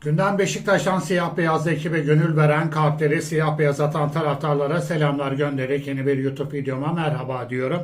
Gündem Beşiktaş'tan siyah beyaz ekibe gönül veren kalpleri siyah beyaz atan taraftarlara selamlar göndererek yeni bir YouTube videoma merhaba diyorum.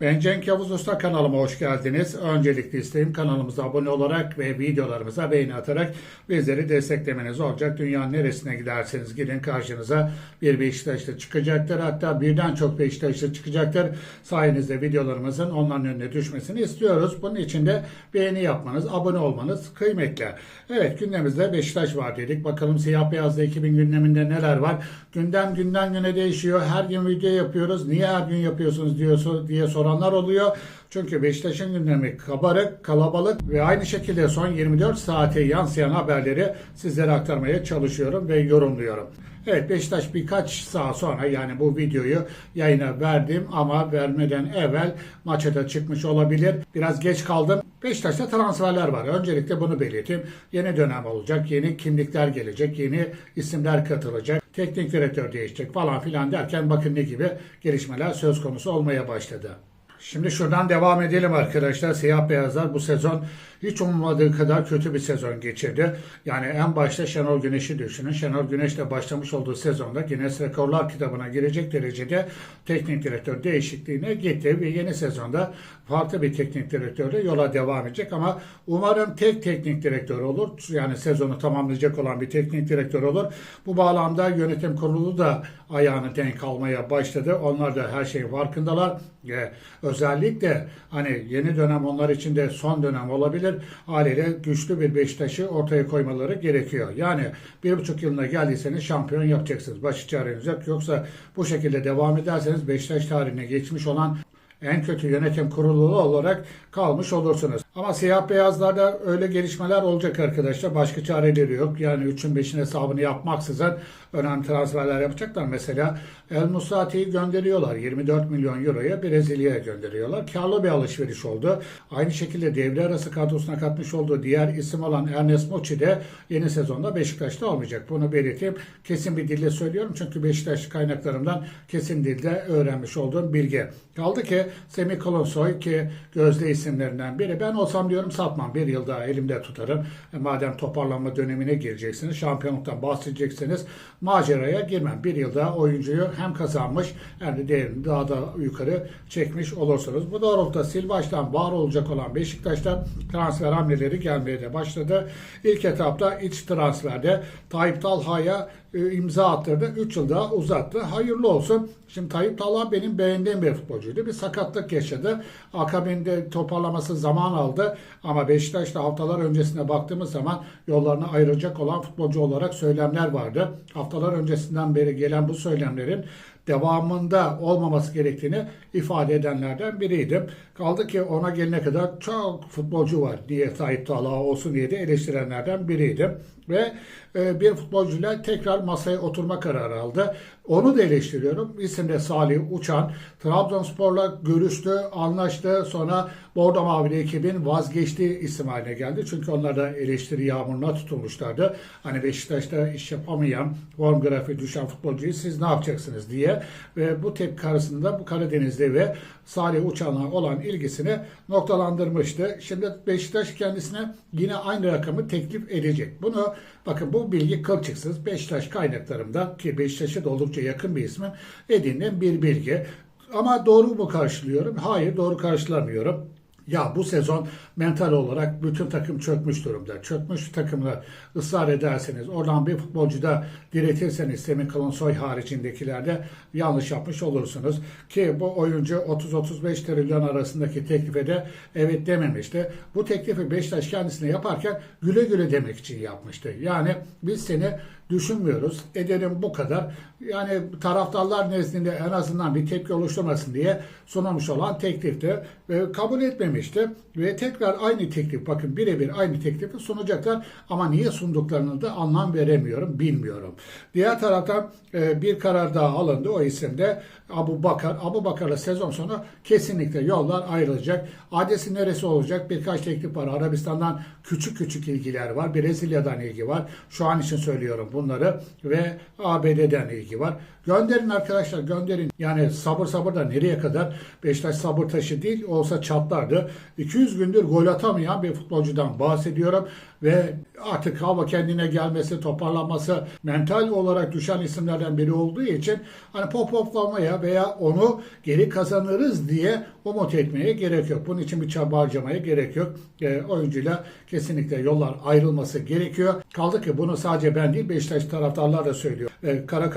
Ben Cenk Yavuz Usta kanalıma hoş geldiniz. Öncelikle isteğim kanalımıza abone olarak ve videolarımıza beğeni atarak bizleri desteklemeniz olacak. Dünyanın neresine giderseniz gidin karşınıza bir Beşiktaşlı çıkacaktır. Hatta birden çok Beşiktaşlı çıkacaktır. Sayenizde videolarımızın onların önüne düşmesini istiyoruz. Bunun için de beğeni yapmanız, abone olmanız kıymetli. Evet gündemimizde Beşiktaş var dedik. Bakalım siyah beyazlı ekibin gündeminde neler var. Gündem günden güne değişiyor. Her gün video yapıyoruz. Niye her gün yapıyorsunuz diyor, diye soranlar oluyor. Çünkü Beşiktaş'ın gündemi kabarık, kalabalık ve aynı şekilde son 24 saate yansıyan haberleri sizlere aktarmaya çalışıyorum ve yorumluyorum. Evet Beşiktaş birkaç saat sonra yani bu videoyu yayına verdim ama vermeden evvel maça da çıkmış olabilir. Biraz geç kaldım. Beşiktaş'ta transferler var. Öncelikle bunu belirteyim. Yeni dönem olacak. Yeni kimlikler gelecek. Yeni isimler katılacak. Teknik direktör değişecek falan filan derken bakın ne gibi gelişmeler söz konusu olmaya başladı. Şimdi şuradan devam edelim arkadaşlar. Siyah beyazlar bu sezon hiç ummadığı kadar kötü bir sezon geçirdi. Yani en başta Şenol Güneş'i düşünün. Şenol Güneş'le başlamış olduğu sezonda Guinness Rekorlar kitabına girecek derecede teknik direktör değişikliğine gitti ve yeni sezonda farklı bir teknik direktörle yola devam edecek ama umarım tek teknik direktör olur. Yani sezonu tamamlayacak olan bir teknik direktör olur. Bu bağlamda yönetim kurulu da ayağını denk almaya başladı. Onlar da her şeyin farkındalar. Ve özellikle hani yeni dönem onlar için de son dönem olabilir. Haliyle güçlü bir Beşiktaş'ı ortaya koymaları gerekiyor. Yani bir buçuk yılına geldiyseniz şampiyon yapacaksınız. Başı çareniz yok. Yoksa bu şekilde devam ederseniz Beşiktaş tarihine geçmiş olan en kötü yönetim kurulu olarak kalmış olursunuz. Ama siyah beyazlarda öyle gelişmeler olacak arkadaşlar. Başka çareleri yok. Yani 3'ün 5'in hesabını yapmaksızın önemli transferler yapacaklar. Mesela El Musati'yi gönderiyorlar. 24 milyon euroya Brezilya'ya gönderiyorlar. Karlı bir alışveriş oldu. Aynı şekilde devre arası kadrosuna katmış olduğu diğer isim olan Ernest Mochi de yeni sezonda Beşiktaş'ta olmayacak. Bunu belirteyim. Kesin bir dille söylüyorum. Çünkü Beşiktaş kaynaklarımdan kesin dilde öğrenmiş olduğum bilgi. Kaldı ki Semih Kolonsoy ki gözde isimlerinden biri. Ben olsam diyorum satmam. Bir yıl daha elimde tutarım. E, madem toparlanma dönemine gireceksiniz, şampiyonluktan bahsedeceksiniz, maceraya girmem. Bir yıl daha oyuncuyu hem kazanmış hem de değerini daha da yukarı çekmiş olursunuz. Bu doğrultuda sil baştan var olacak olan Beşiktaş'ta transfer hamleleri gelmeye de başladı. İlk etapta iç transferde Tayyip Talha'ya e, imza attırdı. 3 yıl daha uzattı. Hayırlı olsun. Şimdi Tayyip Talha benim beğendiğim bir futbolcuydu. Bir sakatlık yaşadı. Akabinde toparlaması zaman aldı. Ama Beşiktaş'ta haftalar öncesine baktığımız zaman yollarına ayrılacak olan futbolcu olarak söylemler vardı. Haftalar öncesinden beri gelen bu söylemlerin devamında olmaması gerektiğini ifade edenlerden biriydim. Kaldı ki ona gelene kadar çok futbolcu var diye Tayyip Talha olsun diye de eleştirenlerden biriydim. Ve e, bir futbolcuyla tekrar masaya oturma kararı aldı. Onu da eleştiriyorum. İsim de Salih Uçan. Trabzonspor'la görüştü, anlaştı. Sonra Bordo Mavili ekibin vazgeçtiği isim haline geldi. Çünkü onlar da eleştiri yağmuruna tutulmuşlardı. Hani Beşiktaş'ta iş yapamayan, form grafiği düşen futbolcuyu siz ne yapacaksınız diye. Ve bu tepki karşısında bu Karadeniz'de ve Salih Uçan'la olan ilgisini noktalandırmıştı. Şimdi Beşiktaş kendisine yine aynı rakamı teklif edecek. Bunu bakın bu bilgi kılçıksız Beşiktaş kaynaklarımda ki Beşiktaş'a da oldukça yakın bir ismim edindiğim bir bilgi. Ama doğru mu karşılıyorum? Hayır doğru karşılamıyorum. Ya bu sezon mental olarak bütün takım çökmüş durumda. Çökmüş takımla ısrar ederseniz, oradan bir futbolcu da diretirseniz Semih Kalınsoy haricindekilerde yanlış yapmış olursunuz. Ki bu oyuncu 30-35 trilyon arasındaki teklife de evet dememişti. Bu teklifi Beşiktaş kendisine yaparken güle güle demek için yapmıştı. Yani biz seni düşünmüyoruz. Edelim bu kadar. Yani taraftarlar nezdinde en azından bir tepki oluşturmasın diye sunulmuş olan teklifti. Ve kabul etmemişti. Ve tekrar aynı teklif bakın birebir aynı teklifi sunacaklar. Ama niye sunduklarını da anlam veremiyorum, bilmiyorum. Diğer taraftan e, bir karar daha alındı o isimde. Abu Bakar. Abu Bakar'la sezon sonu kesinlikle yollar ayrılacak. Adresi neresi olacak? Birkaç teklif var. Arabistan'dan küçük küçük ilgiler var. Brezilya'dan ilgi var. Şu an için söylüyorum bunları. Ve ABD'den ilgi var. Gönderin arkadaşlar gönderin. Yani sabır sabır da nereye kadar? Beşiktaş sabır taşı değil olsa çatlardı. 200 gündür gol atamayan bir futbolcudan bahsediyorum. Ve artık hava kendine gelmesi, toparlanması, mental olarak düşen isimlerden biri olduğu için hani pop poplamaya veya onu geri kazanırız diye umut etmeye gerek yok. Bunun için bir çaba harcamaya gerek yok. E, oyuncuyla kesinlikle yollar ayrılması gerekiyor. Kaldı ki bunu sadece ben değil Beşiktaş taraftarlar da söylüyor. E, Kara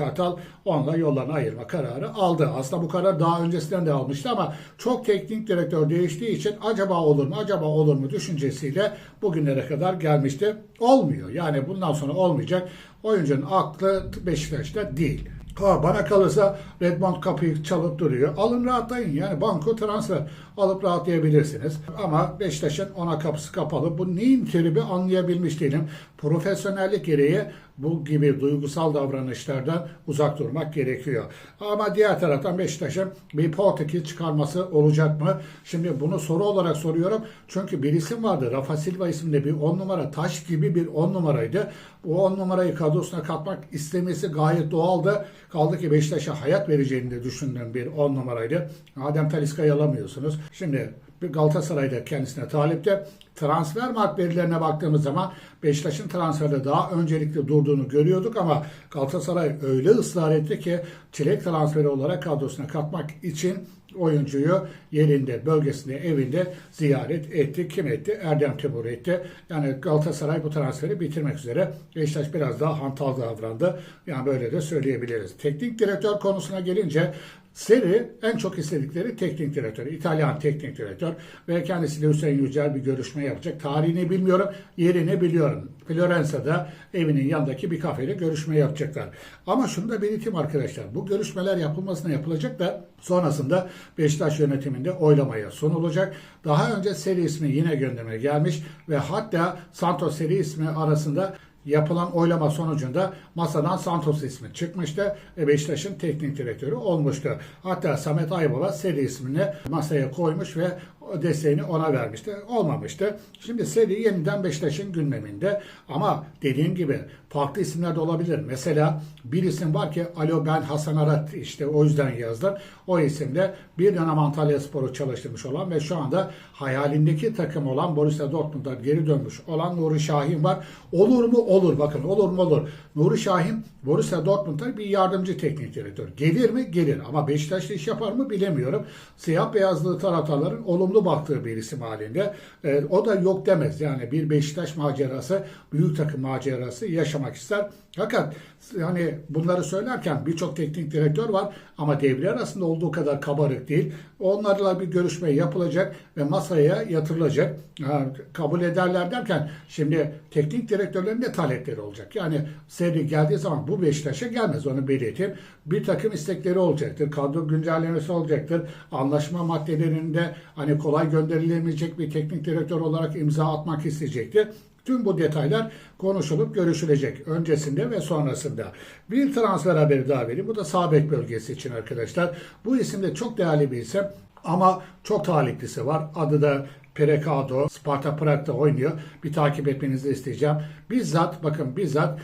onunla yollarını ayırma kararı aldı. Aslında bu karar daha öncesinden de almıştı ama çok teknik direktör değiştiği için acaba olur mu acaba olur mu düşüncesiyle bugünlere kadar gelmişti. Olmuyor. Yani bundan sonra olmayacak. Oyuncunun aklı Beşiktaş'ta değil. Ha, bana kalırsa Redmond kapıyı çalıp duruyor. Alın rahatlayın yani banko transfer alıp rahatlayabilirsiniz. Ama Beşiktaş'ın ona kapısı kapalı. Bu neyin tribi anlayabilmiş değilim. Profesyonellik gereği bu gibi duygusal davranışlardan uzak durmak gerekiyor. Ama diğer taraftan Beşiktaş'ın bir Portekiz çıkarması olacak mı? Şimdi bunu soru olarak soruyorum. Çünkü bir isim vardı. Rafa Silva isimli bir 10 numara. Taş gibi bir 10 numaraydı. Bu 10 numarayı kadrosuna katmak istemesi gayet doğaldı. Kaldı ki Beşiktaş'a hayat vereceğini de düşündüğüm bir 10 numaraydı. Adem Taliska'yı alamıyorsunuz. Şimdi Galatasaray'da kendisine talipte. Transfer mark verilerine baktığımız zaman Beşiktaş'ın transferde daha öncelikli durduğunu görüyorduk ama Galatasaray öyle ısrar etti ki çilek transferi olarak kadrosuna katmak için oyuncuyu yerinde, bölgesinde, evinde ziyaret etti. Kim etti? Erdem Timur etti. Yani Galatasaray bu transferi bitirmek üzere. Beşiktaş biraz daha hantal davrandı. Yani böyle de söyleyebiliriz. Teknik direktör konusuna gelince Seri en çok istedikleri teknik direktör, İtalyan teknik direktör ve kendisiyle Hüseyin Yücel bir görüşme yapacak. Tarihini bilmiyorum, yerini biliyorum. Florence'da evinin yanındaki bir kafede görüşme yapacaklar. Ama şunu da belirteyim arkadaşlar. Bu görüşmeler yapılmasına yapılacak da sonrasında Beşiktaş yönetiminde oylamaya sunulacak. Daha önce seri ismi yine gündeme gelmiş ve hatta Santos seri ismi arasında yapılan oylama sonucunda masadan Santos ismi çıkmıştı Beşiktaş'ın teknik direktörü olmuştu. Hatta Samet Aybaba seri ismini masaya koymuş ve desteğini ona vermişti. Olmamıştı. Şimdi seri yeniden Beşiktaş'ın gündeminde ama dediğim gibi farklı isimler de olabilir. Mesela bir isim var ki alo ben Hasan Arat işte o yüzden yazdım. O isimde bir dönem Antalya Spor'u çalıştırmış olan ve şu anda hayalindeki takım olan Borussia Dortmund'a geri dönmüş olan Nuri Şahin var. Olur mu? Olur. Bakın olur mu? Olur. Nuri Şahin Borussia Dortmund'da bir yardımcı teknik direktör. Gelir mi? Gelir. Ama Beşiktaş'ta iş yapar mı? Bilemiyorum. Siyah beyazlı taraftarların olumlu baktığı bir isim halinde. E, o da yok demez. Yani bir Beşiktaş macerası, büyük takım macerası yaşamak ister. Fakat hani bunları söylerken birçok teknik direktör var ama devre arasında olduğu kadar kabarık değil. Onlarla bir görüşme yapılacak ve masaya yatırılacak. Ha, kabul ederler derken şimdi teknik direktörlerin de talepleri olacak. Yani seri geldiği zaman bu Beşiktaş'a gelmez onu belirteyim. Bir takım istekleri olacaktır. Kadro güncellemesi olacaktır. Anlaşma maddelerinde hani kolay gönderilemeyecek bir teknik direktör olarak imza atmak isteyecektir. Tüm bu detaylar konuşulup görüşülecek öncesinde ve sonrasında. Bir transfer haberi daha vereyim. Bu da sağ bek bölgesi için arkadaşlar. Bu isim de çok değerli bir isim ama çok taliplisi var. Adı da Perekado, Sparta Prag'da oynuyor. Bir takip etmenizi isteyeceğim. Bizzat bakın bizzat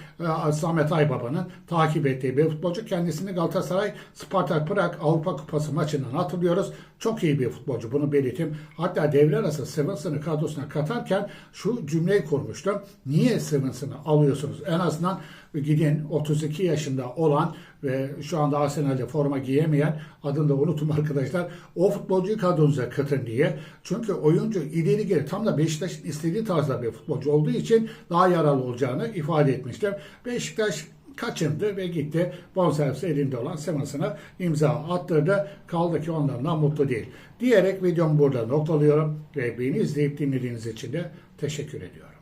e, Samet Aybaba'nın takip ettiği bir futbolcu. Kendisini Galatasaray Sparta Prag Avrupa Kupası maçından hatırlıyoruz. Çok iyi bir futbolcu bunu belirteyim. Hatta devre arası Stevenson'ı kadrosuna katarken şu cümleyi kurmuştum. Niye Stevenson'ı alıyorsunuz? En azından gidin 32 yaşında olan ve şu anda Arsenal'de forma giyemeyen adını da unutun arkadaşlar. O futbolcuyu kadronuza katın diye. Çünkü oyuncu ileri geri tam da Beşiktaş'ın istediği tarzda bir futbolcu olduğu için daha yaralı olacağını ifade etmiştim. Beşiktaş kaçındı ve gitti. Bonservis elinde olan Simmons'ına imza attırdı. Kaldı ki ondan da mutlu değil. Diyerek videomu burada noktalıyorum ve beni izleyip dinlediğiniz için de teşekkür ediyorum.